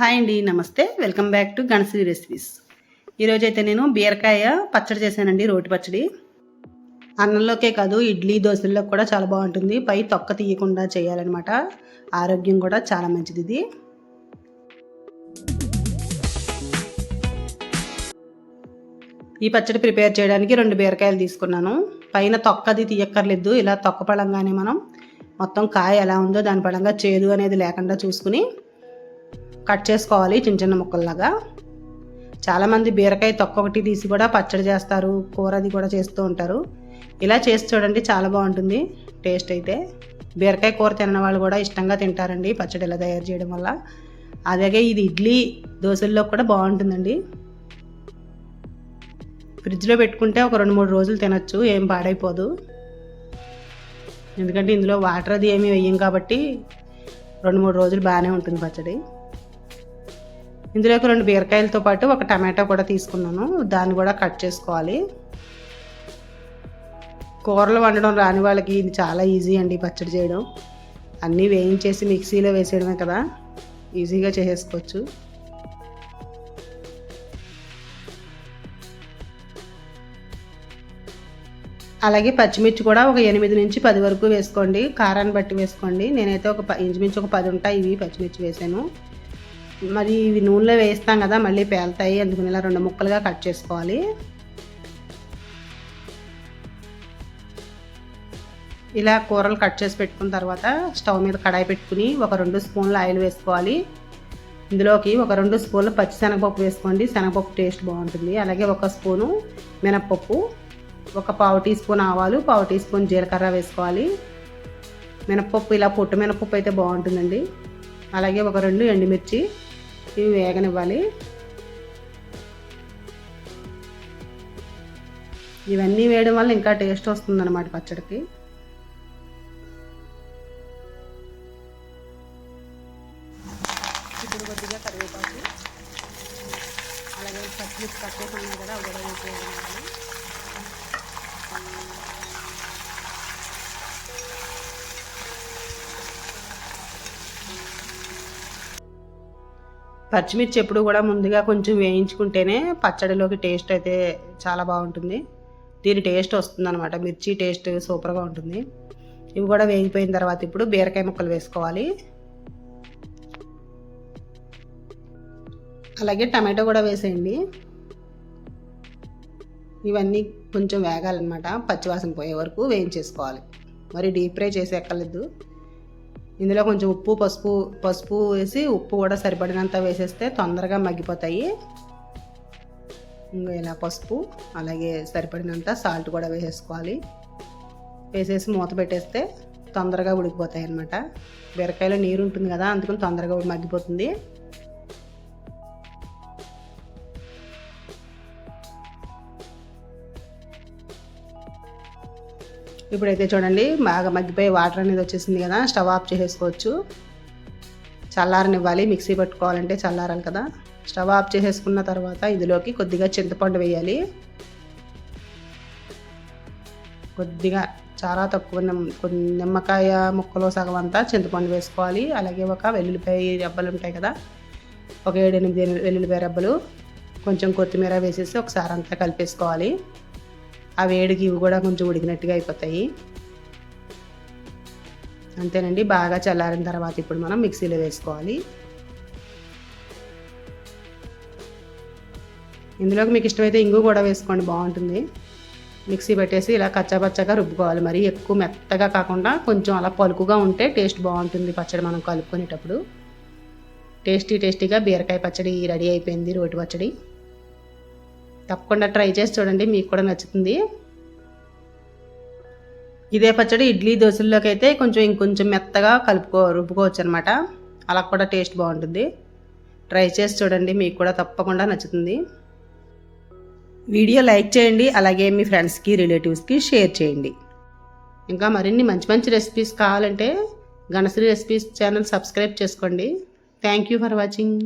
Hi అండి నమస్తే. Welcome back to Ganasri recipes. ఈరోజు అయితే నేను బీరకాయ పచ్చడి చేశానండి రోటి పచ్చడి. అన్నంలోకే కాదు ఇడ్లీ దోశల్లో కూడా చాలా బాగుంటుంది. పై తొక్క తీయకుండా చేయాలన్నమాట. ఆరోగ్యం కూడా చాలా మంచిది ఇది. ఈ పచ్చడి ప్రిపేర్ చేయడానికి రెండు బీరకాయలు తీసుకున్నాను. పైన తొక్కది తీయక్కర్లేదు ఇలా తొక్క పడంగానే మనం మొత్తం కాయ ఎలా ఉందో దాని పడంగా చేదు అనేది లేకుండా చూసుకుని కట్ చేసుకోవాలి చిన్న చిన్న ముక్కల్లాగా. చాలామంది బీరకాయ తొక్క ఒకటి తీసి కూడా పచ్చడి చేస్తారు కూర అది కూడా చేస్తూ ఉంటారు. ఇలా చేసి చూడండి చాలా బాగుంటుంది టేస్ట్ అయితే. బీరకాయ కూర తిన్న వాళ్ళు కూడా ఇష్టంగా తింటారండి పచ్చడి ఇలా తయారు చేయడం వల్ల. అలాగే ఇది ఇడ్లీ దోశల్లో కూడా బాగుంటుందండి. ఫ్రిడ్జ్లో పెట్టుకుంటే ఒక రెండు మూడు రోజులు తినచ్చు ఏం పాడైపోదు. ఎందుకంటే ఇందులో వాటర్ అది ఏమీ వేయం కాబట్టి రెండు మూడు రోజులు బాగానే ఉంటుంది పచ్చడి. ఇందులోకి రెండు బీరకాయలతో పాటు ఒక టమాటో కూడా తీసుకున్నాను. దాన్ని కూడా కట్ చేసుకోవాలి. కూరలు వండడం రాని వాళ్ళకి ఇది చాలా ఈజీ అండి పచ్చడి చేయడం. అన్నీ వేయించేసి మిక్సీలో వేసేయడమే కదా. ఈజీగా చేసేసుకోవచ్చు. అలాగే పచ్చిమిర్చి కూడా ఒక ఎనిమిది నుంచి పది వరకు వేసుకోండి. కారాన్ని బట్టి వేసుకోండి. నేనైతే ఒక ఇంచుమించు ఒక పది ఉంటాయి ఇవి పచ్చిమిర్చి వేసాను. మరి ఇవి నూనెలో వేస్తాం కదా మళ్ళీ పేలుతాయి. అందుకని ఇలా రెండు ముక్కలుగా కట్ చేసుకోవాలి. ఇలా కూరలు కట్ చేసి పెట్టుకున్న తర్వాత స్టవ్ మీద కడాయి పెట్టుకుని ఒక రెండు స్పూన్ల ఆయిల్ వేసుకోవాలి. ఇందులోకి ఒక రెండు స్పూన్లు పచ్చి శనగపప్పు వేసుకోండి. శనగపప్పు టేస్ట్ బాగుంటుంది. అలాగే ఒక స్పూను మినప్పప్పు ఒక పావు టీ స్పూన్ ఆవాలు పావు టీ స్పూన్ జీలకర్ర వేసుకోవాలి. మినప్పప్పు ఇలా పొట్టు మినపప్పు అయితే బాగుంటుందండి. అలాగే ఒక రెండు ఎండుమిర్చి ఇవి వేగనివ్వాలి. ఇవన్నీ వేయడం వల్ల ఇంకా టేస్ట్ వస్తుంది అనమాట పచ్చడికి. ఇప్పుడు కొద్దిగా కరివేపాకు అలాగే పచ్చిమిర్చి కట్టేసి ఉన్నాయి కదా అవి కూడా పచ్చిమిర్చి ఎప్పుడు కూడా ముందుగా కొంచెం వేయించుకుంటేనే పచ్చడిలోకి టేస్ట్ అయితే చాలా బాగుంటుంది. దీని టేస్ట్ వస్తుంది అనమాట మిర్చి టేస్ట్ సూపర్గా ఉంటుంది. ఇవి కూడా వేగిపోయిన తర్వాత ఇప్పుడు బీరకాయ ముక్కలు వేసుకోవాలి. అలాగే టమాటో కూడా వేసేయండి. ఇవన్నీ కొంచెం వేగాలన్నమాట. పచ్చివాసన పోయే వరకు వేయించేసుకోవాలి. మరి డీప్ ఫ్రై చేసి ఎక్కలేదు ఇందులో కొంచెం ఉప్పు పసుపు పసుపు వేసి ఉప్పు కూడా సరిపడినంత వేసేస్తే తొందరగా మగ్గిపోతాయి. ఇంకా ఇలా పసుపు అలాగే సరిపడినంత సాల్ట్ కూడా వేసేసుకోవాలి. వేసేసి మూత పెట్టేస్తే తొందరగా ఉడికిపోతాయి అన్నమాట. బీరకాయలో నీరు ఉంటుంది కదా అందుకని తొందరగా మగ్గిపోతుంది. ఇప్పుడైతే చూడండి బాగా మగ్గిపోయి వాటర్ అనేది వచ్చేసింది కదా స్టవ్ ఆఫ్ చేసేసుకోవచ్చు. చల్లారనివ్వాలి మిక్సీ పట్టుకోవాలంటే చల్లారాలి కదా. స్టవ్ ఆఫ్ చేసేసుకున్న తర్వాత ఇందులోకి కొద్దిగా చింతపండు వేయాలి. కొద్దిగా చాలా తక్కువ నిమ్మకాయ ముక్కలో సగం అంతా చింతపండు వేసుకోవాలి. అలాగే ఒక వెల్లుల్లిపాయ రెబ్బలు ఉంటాయి కదా ఒక ఏడు ఎనిమిది వెల్లుల్లిపాయ రెబ్బలు కొంచెం కొత్తిమీర వేసేసి ఒకసారి అంతా కలిపేసుకోవాలి. ఆ వేడికి ఇవి కూడా కొంచెం ఉడికినట్టుగా అయిపోతాయి. అంతేనండి బాగా చల్లారిన తర్వాత ఇప్పుడు మనం మిక్సీలో వేసుకోవాలి. ఇందులోకి మీకు ఇష్టమైతే ఇంగు కూడా వేసుకోండి బాగుంటుంది. మిక్సీ పెట్టేసి ఇలా కచ్చాపచ్చగా రుబ్బుకోవాలి. మరి ఎక్కువ మెత్తగా కాకుండా కొంచెం అలా పలుకుగా ఉంటే టేస్ట్ బాగుంటుంది పచ్చడి మనం కలుపుకునేటప్పుడు. టేస్టీ టేస్టీగా బీరకాయ పచ్చడి రెడీ అయిపోయింది రోటి పచ్చడి. తప్పకుండా ట్రై చేసి చూడండి మీకు కూడా నచ్చుతుంది. ఇదే పచ్చడి ఇడ్లీ దోశల్లోకి అయితే కొంచెం ఇంకొంచెం మెత్తగా కలుపుకో రుబ్బుకోవచ్చు అనమాట అలా కూడా టేస్ట్ బాగుంటుంది. ట్రై చేసి చూడండి మీకు కూడా తప్పకుండా నచ్చుతుంది. వీడియో లైక్ చేయండి అలాగే మీ ఫ్రెండ్స్కి రిలేటివ్స్కి షేర్ చేయండి. ఇంకా మరిన్ని మంచి మంచి రెసిపీస్ కావాలంటే గణశ్రీ రెసిపీస్ ఛానల్ సబ్స్క్రైబ్ చేసుకోండి. Thank you for watching.